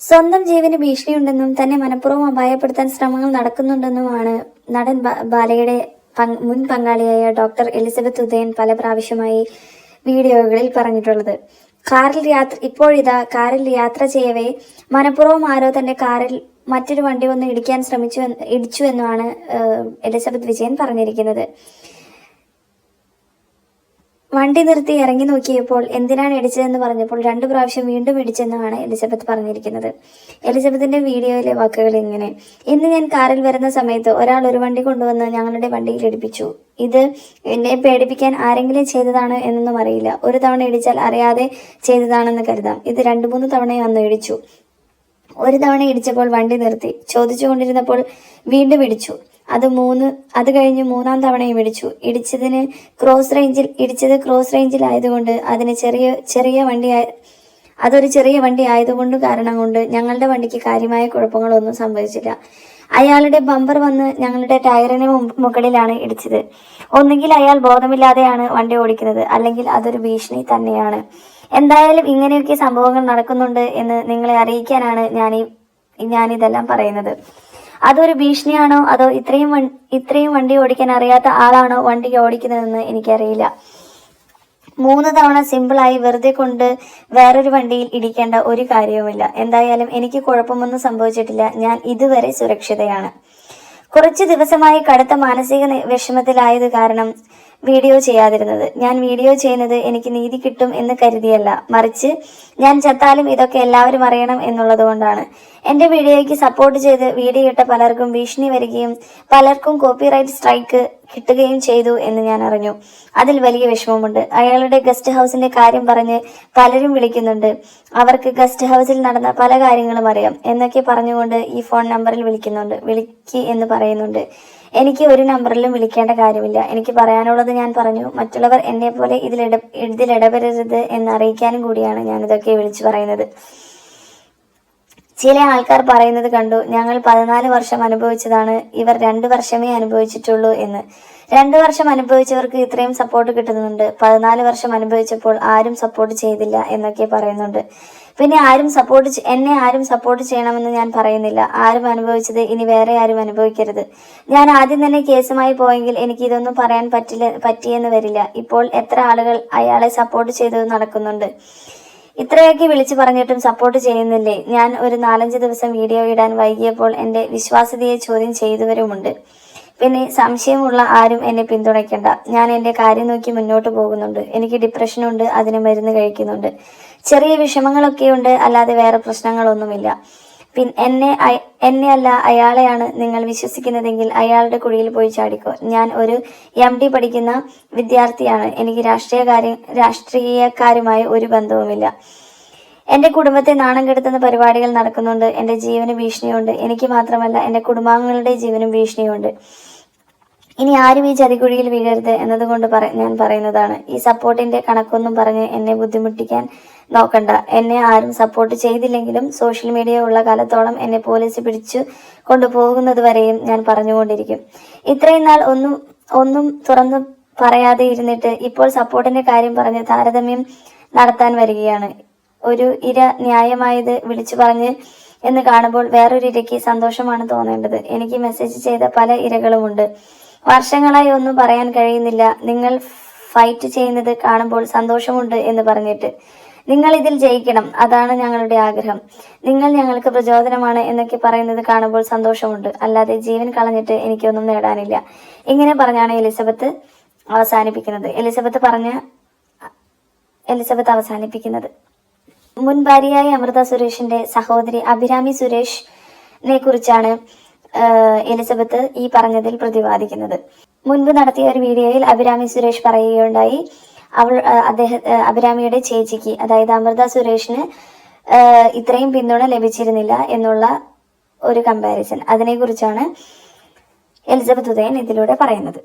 സ്വന്തം ജീവന് ഭീഷണിയുണ്ടെന്നും തന്നെ മനഃപൂർവം അപായപ്പെടുത്താൻ ശ്രമങ്ങൾ നടക്കുന്നുണ്ടെന്നുമാണ് നടൻ ബാലയുടെ മുൻ പങ്കാളിയായ ഡോക്ടർ എലിസബത്ത് ഉദയൻ പല പ്രാവശ്യമായി വീഡിയോകളിൽ പറഞ്ഞിട്ടുള്ളത്. കാറിൽ യാത്ര ഇപ്പോഴിതാ കാറിൽ യാത്ര ചെയ്യവേ മനഃപൂർവം ആരോ തന്റെ കാറിൽ മറ്റൊരു വണ്ടി ഒന്ന് ഇടിക്കാൻ ശ്രമിച്ചു ഇടിച്ചു എന്നുമാണ് എലിസബത്ത് വിജയൻ പറഞ്ഞിരിക്കുന്നത്. വണ്ടി നിർത്തി ഇറങ്ങി നോക്കിയപ്പോൾ എന്തിനാണ് ഇടിച്ചതെന്ന് പറഞ്ഞപ്പോൾ രണ്ടു പ്രാവശ്യം വീണ്ടും ഇടിച്ചെന്നാണ് എലിസബത്ത് പറഞ്ഞിരിക്കുന്നത്. എലിസബത്തിന്റെ വീഡിയോയിലെ വാക്കുകൾ ഇങ്ങനെ ഇന്ന് ഞാൻ കാറിൽ വരുന്ന സമയത്ത് ഒരാൾ ഒരു വണ്ടി കൊണ്ടുവന്ന് ഞങ്ങളുടെ വണ്ടിയിൽ ഇടിപ്പിച്ചു. ഇത് എന്നെ പേടിപ്പിക്കാൻ ആരെങ്കിലും ചെയ്തതാണോ എന്നൊന്നും അറിയില്ല. ഒരു തവണ ഇടിച്ചാൽ അറിയാതെ ചെയ്തതാണെന്ന് കരുതാം. ഇത് രണ്ടു മൂന്ന് തവണ വന്ന് ഇടിച്ചു. ഒരു തവണ ഇടിച്ചപ്പോൾ വണ്ടി നിർത്തി. ചോദിച്ചുകൊണ്ടിരുന്നപ്പോൾ വീണ്ടും ഇടിച്ചു. അത് മൂന്ന് അത് കഴിഞ്ഞ് മൂന്നാം തവണയും ഇടിച്ചു. ഇടിച്ചതിന് ക്രോസ് റേഞ്ചിൽ ഇടിച്ചത് ക്രോസ് റേഞ്ചിൽ ആയതുകൊണ്ട് അതിന് ചെറിയ ചെറിയ വണ്ടി അതൊരു ചെറിയ വണ്ടി ആയതുകൊണ്ട് കാരണം കൊണ്ട് ഞങ്ങളുടെ വണ്ടിക്ക് കാര്യമായ കുഴപ്പങ്ങളൊന്നും സംഭവിച്ചില്ല. അയാളുടെ ബമ്പർ വന്ന് ഞങ്ങളുടെ ടയറിന് മുകളിലാണ് ഇടിച്ചത്. ഒന്നുകിൽ അയാൾ ബോധമില്ലാതെയാണ് വണ്ടി ഓടിക്കുന്നത് അല്ലെങ്കിൽ അതൊരു ഭീഷണി തന്നെയാണ്. എന്തായാലും ഇങ്ങനെയൊക്കെ സംഭവങ്ങൾ നടക്കുന്നുണ്ട് എന്ന് നിങ്ങളെ അറിയിക്കാനാണ് ഞാൻ ഞാനിതെല്ലാം പറയുന്നത്. അതൊരു ഭീഷണിയാണോ? അതോ ഇത്രയും ഇത്രയും വണ്ടി ഓടിക്കാൻ അറിയാത്ത ആളാണോ വണ്ടി ഓടിക്കുന്നതെന്ന് എനിക്കറിയില്ല. മൂന്ന് തവണ സിമ്പിളായി വെറുതെ കൊണ്ട് വേറൊരു വണ്ടിയിൽ ഇടിക്കേണ്ട ഒരു കാര്യവുമില്ല. എന്തായാലും എനിക്ക് കുഴപ്പമൊന്നും സംഭവിച്ചിട്ടില്ല. ഞാൻ ഇതുവരെ സുരക്ഷിതയാണ്. കുറച്ച് ദിവസമായി കടുത്ത മാനസിക വിഷമത്തിലായത് കാരണം വീഡിയോ ചെയ്യാതിരുന്നത്. ഞാൻ വീഡിയോ ചെയ്യുന്നത് എനിക്ക് നീതി കിട്ടും എന്ന് കരുതിയല്ല. മറിച്ച് ഞാൻ ചത്താലും ഇതൊക്കെ എല്ലാവരും അറിയണം എന്നുള്ളത് കൊണ്ടാണ്. എന്റെ വീഡിയോയ്ക്ക് സപ്പോർട്ട് ചെയ്ത് വീഡിയോ ഇട്ട പലർക്കും ഭീഷണി വരികയും പലർക്കും കോപ്പിറൈറ്റ് സ്ട്രൈക്ക് കിട്ടുകയും ചെയ്തു എന്ന് ഞാൻ അറിഞ്ഞു. അതിൽ വലിയ വിഷമമുണ്ട്. അയാളുടെ ഗസ്റ്റ് ഹൗസിന്റെ കാര്യം പറഞ്ഞ് പലരും വിളിക്കുന്നുണ്ട്. അവർക്ക് ഗസ്റ്റ് ഹൗസിൽ നടന്ന പല കാര്യങ്ങളും അറിയാം. എന്നൊക്കെ പറഞ്ഞുകൊണ്ട് ഈ ഫോൺ നമ്പറിൽ വിളിക്കുന്നുണ്ട്. വിളിക്ക് എന്ന് പറയുന്നുണ്ട്. എനിക്ക് ഒരു നമ്പറിലും വിളിക്കേണ്ട കാര്യമില്ല. എനിക്ക് പറയാനുള്ളത് ഞാൻ പറഞ്ഞു. മറ്റുള്ളവർ എന്നെ പോലെ ഇതിലിട ഇതിലിടപെടരുത് എന്ന് അറിയിക്കാനും കൂടിയാണ് ഞാൻ ഇതൊക്കെ വിളിച്ചു പറയുന്നത്. ചില ആൾക്കാർ പറയുന്നത് കണ്ടു ഞങ്ങൾ പതിനാല് വർഷം അനുഭവിച്ചതാണ്. ഇവർ രണ്ടു വർഷമേ അനുഭവിച്ചിട്ടുള്ളൂ എന്ന്. രണ്ടു വർഷം അനുഭവിച്ചവർക്ക് ഇത്രയും സപ്പോർട്ട് കിട്ടുന്നുണ്ട്. പതിനാല് വർഷം അനുഭവിച്ചപ്പോൾ ആരും സപ്പോർട്ട് ചെയ്തില്ല എന്നൊക്കെ പറയുന്നുണ്ട്. പിന്നെ ആരും സപ്പോർട്ട് എന്നെ ആരും സപ്പോർട്ട് ചെയ്യണമെന്ന് ഞാൻ പറയുന്നില്ല. ആരും അനുഭവിച്ചത് ഇനി വേറെ ആരും അനുഭവിക്കരുത്. ഞാൻ ആദ്യം തന്നെ കേസുമായി പോയെങ്കിൽ എനിക്ക് ഇതൊന്നും പറയാൻ പറ്റില്ല പറ്റിയെന്ന് വരില്ല. ഇപ്പോൾ എത്ര ആളുകൾ അയാളെ സപ്പോർട്ട് ചെയ്തത് നടക്കുന്നുണ്ട്. ഇത്രയൊക്കെ വിളിച്ചു പറഞ്ഞിട്ടും സപ്പോർട്ട് ചെയ്യുന്നില്ലേ? ഞാൻ ഒരു നാലഞ്ച് ദിവസം വീഡിയോ ഇടാൻ വൈകിയപ്പോൾ എന്റെ വിശ്വാസ്യതയെ ചോദ്യം ചെയ്തവരുമുണ്ട്. പിന്നെ സംശയമുള്ള ആരും എന്നെ പിന്തുണയ്ക്കണ്ട. ഞാൻ എന്റെ കാര്യം നോക്കി മുന്നോട്ട് പോകുന്നുണ്ട്. എനിക്ക് ഡിപ്രഷനുണ്ട് അതിന് മരുന്ന് കഴിക്കുന്നുണ്ട്. ചെറിയ വിഷമങ്ങളൊക്കെ ഉണ്ട് അല്ലാതെ വേറെ പ്രശ്നങ്ങളൊന്നുമില്ല. പിൻ എന്നെ എന്നെ അല്ല അയാളെയാണ് നിങ്ങൾ വിശ്വസിക്കുന്നതെങ്കിൽ അയാളുടെ കുഴിയിൽ പോയി ചാടിക്കോ. ഞാൻ ഒരു എം ഡി പഠിക്കുന്ന വിദ്യാർത്ഥിയാണ്. എനിക്ക് രാഷ്ട്രീയ കാര്യം രാഷ്ട്രീയക്കാരുമായി ഒരു ബന്ധവുമില്ല. എന്റെ കുടുംബത്തെ നാണം കെടുത്തുന്ന പരിപാടികൾ നടക്കുന്നുണ്ട്. എന്റെ ജീവന് ഭീഷണിയുണ്ട്. എനിക്ക് മാത്രമല്ല എന്റെ കുടുംബാംഗങ്ങളുടെ ജീവനും ഭീഷണിയുണ്ട്. ഇനി ആരും ഈ ചതിക്കുഴിയിൽ വീഴരുത് എന്നതുകൊണ്ട് പറ- ഞാൻ പറയുന്നതാണ്. ഈ സപ്പോർട്ടിന്റെ കണക്കൊന്നും പറഞ്ഞ് എന്നെ ബുദ്ധിമുട്ടിക്കാൻ നോക്കണ്ട. എന്നെ ആരും സപ്പോർട്ട് ചെയ്തില്ലെങ്കിലും സോഷ്യൽ മീഡിയ ഉള്ള കാലത്തോളം എന്നെ പോലീസ് പിടിച്ചു കൊണ്ടുപോകുന്നത് വരെയും ഞാൻ പറഞ്ഞുകൊണ്ടിരിക്കും. ഇത്രയും നാൾ ഒന്നും ഒന്നും തുറന്നു പറയാതെ ഇരുന്നിട്ട് ഇപ്പോൾ സപ്പോർട്ടിന്റെ കാര്യം പറഞ്ഞ് താരതമ്യം നടത്താൻ വരികയാണ്. ഒരു ഇര ന്യായമായത് വിളിച്ചു പറഞ്ഞ് എന്ന് കാണുമ്പോൾ വേറൊരു ഇരയ്ക്ക് സന്തോഷമാണ് തോന്നേണ്ടത്. എനിക്ക് മെസ്സേജ് ചെയ്ത പല ഇരകളുമുണ്ട്. വർഷങ്ങളായി ഒന്നും പറയാൻ കഴിയുന്നില്ല. നിങ്ങൾ ഫൈറ്റ് ചെയ്യുന്നത് കാണുമ്പോൾ സന്തോഷമുണ്ട് എന്ന് പറഞ്ഞിട്ട്. നിങ്ങൾ ഇതിൽ ജയിക്കണം. അതാണ് ഞങ്ങളുടെ ആഗ്രഹം. നിങ്ങൾ ഞങ്ങൾക്ക് പ്രചോദനമാണ് എന്നൊക്കെ പറയുന്നത് കാണുമ്പോൾ സന്തോഷമുണ്ട്. അല്ലാതെ ജീവൻ കളഞ്ഞിട്ട് എനിക്കൊന്നും നേടാനില്ല. ഇങ്ങനെ പറഞ്ഞാണ് എലിസബത്ത് അവസാനിപ്പിക്കുന്നത്. എലിസബത്ത് പറഞ്ഞ എലിസബത്ത് അവസാനിപ്പിക്കുന്നത്. മുൻ ഭാര്യയായ അമൃത സുരേഷിന്റെ സഹോദരി അഭിരാമി സുരേഷിനെ കുറിച്ചാണ് എലിസബത്ത് ഈ പറഞ്ഞതിൽ പ്രതിപാദിക്കുന്നത്. മുൻപ് നടത്തിയ ഒരു വീഡിയോയിൽ അഭിരാമി സുരേഷ് പറയുകയുണ്ടായി. അവൾ അദ്ദേഹം അഭിരാമിയുടെ ചേച്ചിക്ക് അതായത് അമൃത സുരേഷിന് ഇത്രയും പിന്തുണ ലഭിച്ചിരുന്നില്ല എന്നുള്ള ഒരു കമ്പാരിസൺ അതിനെക്കുറിച്ചാണ് എലിസബത്ത് ഉദയൻ ഇതിലൂടെ പറയുന്നത്.